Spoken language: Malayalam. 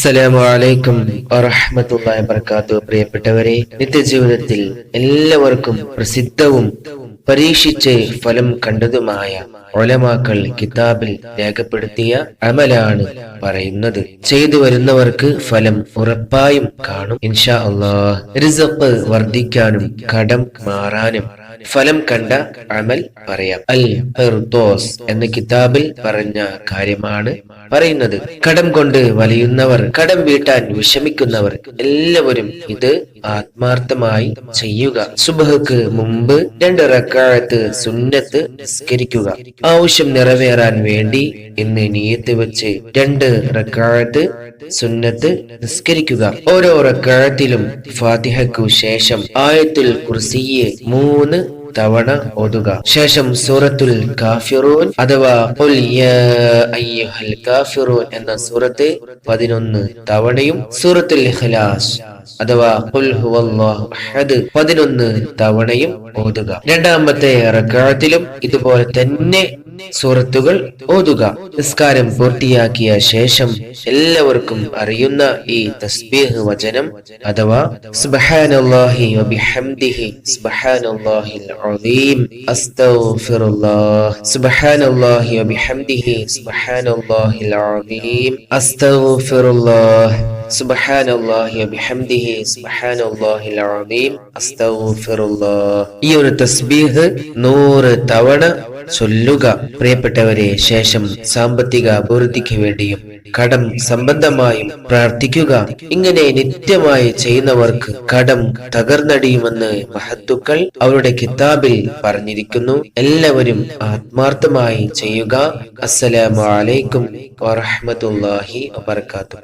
അസ്സലാമു അലൈക്കും വറഹ്മത്തുള്ളാഹി വബറകാത്തു പ്രിയപ്പെട്ടവരെ നിത്യജീവിതത്തിൽ എല്ലാവർക്കും പ്രസിദ്ധവും പരീക്ഷിച്ച് ഫലം കണ്ടതുമായ ഒലമാക്കൾ കിതാബിൽ രേഖപ്പെടുത്തിയ അമലാണ് പറയുന്നത്. ചെയ്തു വരുന്നവർക്ക് ഫലം ഉറപ്പായും കാണും. ഇൻഷാ അള്ളാഹ് റിസപ്പ് വർദ്ധിക്കാനും കടം മാറാനും ഫലം കണ്ട അമൽ പറയാം. അൽ ഫിർദോസ് എന്ന കിതാബിൽ പറഞ്ഞ കാര്യമാണ് പറയുന്നത്. കടം കൊണ്ട് വലയുന്നവർ കടം വീട്ടാൻ വിഷമിക്കുന്നവർ എല്ലാവരും ഇത് ആത്മാർത്ഥമായി ചെയ്യുക. സുബഹക്ക് മുമ്പ് രണ്ട് റക്കാഴത്ത് സുന്നത്ത് നിസ്കരിക്കുക. ആവശ്യം നിറവേറാൻ വേണ്ടി ഇന്ന് നീയത്ത് വെച്ച് രണ്ട് റക്കാഴത്ത് സുന്നത്ത് നിസ്കരിക്കുക. ഓരോ റക്കാഴത്തിലും ഫാത്തിഹക്കു ശേഷം ആയത്തുൽ കുർസിയെ മൂന്ന് തവണ ഓതുക. ശേഷം സൂറത്തുൽ കാഫിറൂൻ അഥവാ കാഫിറൂൻ എന്ന സൂറത്ത് പതിനൊന്ന് തവണയും സൂറത്തുൽ ഇഖ്ലാസ് അഥവാ പതിനൊന്ന് തവണയും ഓതുക. രണ്ടാമത്തെ റക്കാഴത്തിലും ഇതുപോലെ തന്നെ സൂറത്തുകൾ ഓതുക. നിസ്കാരം പൂർത്തിയാക്കിയ ശേഷം എല്ലാവർക്കും അറിയുന്ന ഈ തസ്ബീഹ് വചനം അഥവാ സുബ്ഹാനല്ലാഹി വബിഹംദിഹി സുബ്ഹാനല്ലാഹിൽ അസീം അസ്തഗ്ഫിറുല്ലാഹ്. സുബ്ഹാനല്ലാഹി വബിഹംദിഹി സുബ്ഹാനല്ലാഹിൽ അസീം അസ്തഗ്ഫിറുല്ലാഹ്. ഈ ഒരു തസ്ബീഹ് നൂറ് തവണ ചൊല്ലുക. പ്രിയപ്പെട്ടവരെ ശേഷം സാമ്പത്തിക അഭിവൃദ്ധിക്ക് വേണ്ടിയും കടം സംബന്ധമായും പ്രാർത്ഥിക്കുക. ഇങ്ങനെ നിത്യമായി ചെയ്യുന്നവർക്ക് കടം തകർന്നടിയുമെന്ന് മഹത്തുക്കൾ അവരുടെ കിതാബിൽ പറഞ്ഞിരിക്കുന്നു. എല്ലാവരും ആത്മാർത്ഥമായി ചെയ്യുക. അസ്സലാമു അലൈക്കും വറഹ്മത്തുള്ളാഹി വബർക്കാത്തു